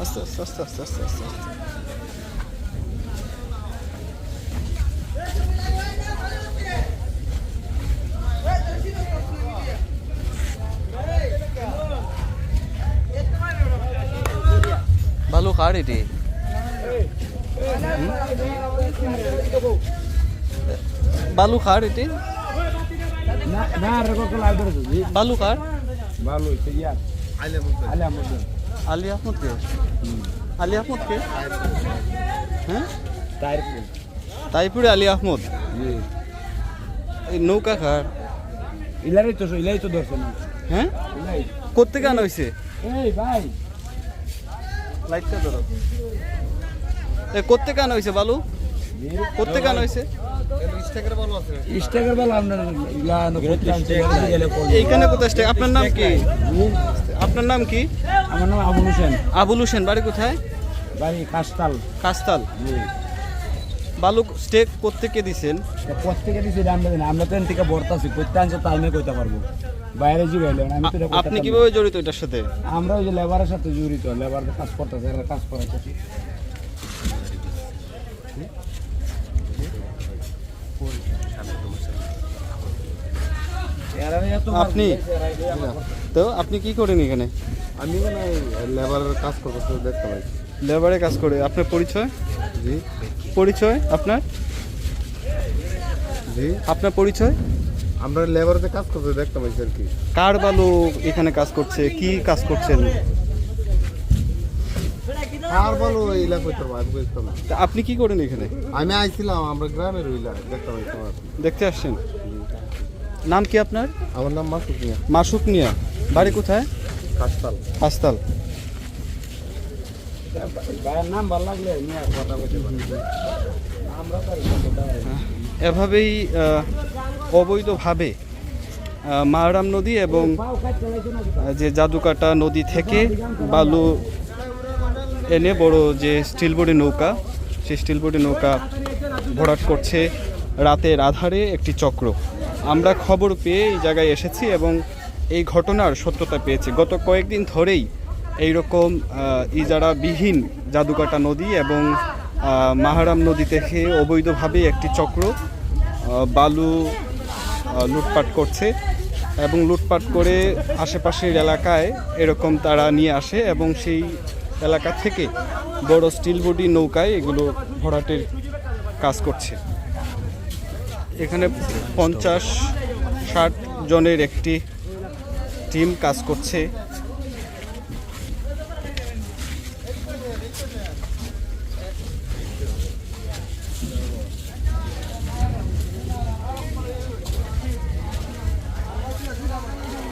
আস্তে আস্তে আস্তে আস্তে আস্তে আস্তে আস্তে। ভালো কার এটি? বালু খার এটি? বালু খার ভালো হইছে ইয়া আলে আলে আহমদ আলী আহমদ কে? হ্যাঁ? তাইপুরে আলী আহমদ? এই নৌকা খার ইলারে তো ইলাই তো দর্শন হ্যাঁ? কোথেকে আনা হয়েছে এই ভাই। লাইটটা ধরো। এ কোথেকে আনা হয়েছে বালু? কোথেকে আনা হয়েছে নো এইখানে কোথায় আপনার নাম কি? আপনার নাম কি? আমার নাম আবুল হোসেন। আবুল হোসেন বাড়ি কোথায়? বাড়ি কাস্তাল কাস্তাল জি। বালু স্টে কোথেকে দিছেন? পথ থেকে দিছি আমরা আমরা তো এখান থেকে বর্তাছি তাই নিয়ে কইতে পারব। বাইরে জি গেলে আপনি কীভাবে জড়িত এটার সাথে? আমরা ওই যে লেবারের সাথে জড়িত। লেবার কাজ করতেছে এরা কাজ করাইতেছি আপনি? তো আপনি কি করেন এখানে? আমি মানে লেবারের কাজ করতে দেখতে পাই। লেবারে কাজ করে। আপনার পরিচয়? জি। পরিচয় আপনার? জি। আপনার পরিচয়? আমরা লেবারেতে কাজ করতে দেখতে পাইছি আর কি। কার বালু এখানে কাজ করছে? কি কাজ করছেন? আর বলো ইলা করতে পারব আমি বুঝতাম আপনি কি করেন এখানে? আমি আইছিলাম আমরা গ্রামের ইলা দেখতে পাইছি দেখতে আসছেন? নাম কি আপনার? আমার নাম মাসুদ মিয়া। মাসুক মিয়া। বাড়ি কোথায়? হাসতাল। এভাবেই অবৈধভাবে মারাম নদী এবং যে জাদুকাটা নদী থেকে বালু এনে বড় যে স্টিল বোর্ডে নৌকা সেই স্টিল বোর্ডে নৌকা ভরাট করছে রাতের আধারে একটি চক্র। আমরা খবর পেয়ে এই জায়গায় এসেছি এবং এই ঘটনার সত্যতা পেয়েছি। গত কয়েকদিন ধরেই এইরকম আহ, ইজারাবিহীন জাদুকাটা নদী এবং মাহারাম নদী থেকে অবৈধভাবে একটি চক্র বালু লুটপাট করছে এবং লুটপাট করে আশেপাশের এলাকায় এরকম তারা নিয়ে আসে এবং সেই এলাকা থেকে বড় স্টিল বডি নৌকায় এগুলো ভরাটের কাজ করছে। এখানে পঞ্চাশ, ষাট জনের একটি টিম কাজ করছে।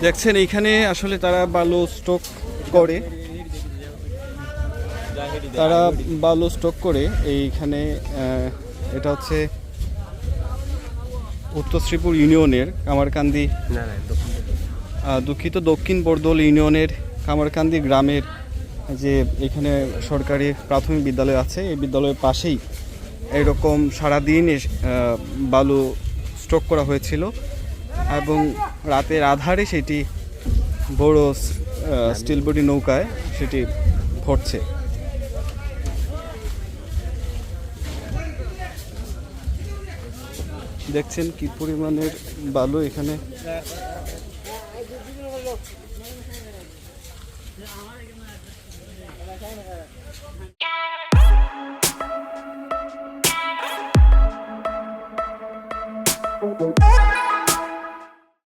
দেখছেন, এইখানে আসলে তারা বালু স্টক করে। তারা বালু স্টক করে, এইখানে এটা হচ্ছে উত্তর শ্রীপুর ইউনিয়নের কামারকান্দি দুঃখিত দক্ষিণ বরদল ইউনিয়নের কামারকান্দি গ্রামের যে এখানে সরকারি প্রাথমিক বিদ্যালয় আছে এই বিদ্যালয়ের পাশেই এরকম সারাদিন বালু স্টক করা হয়েছিল এবং রাতের আধারে সেটি বড় স্টিল বডি নৌকায় সেটি ভরছে দেখছেন কি পরিমাণের বালু এখানে? Thank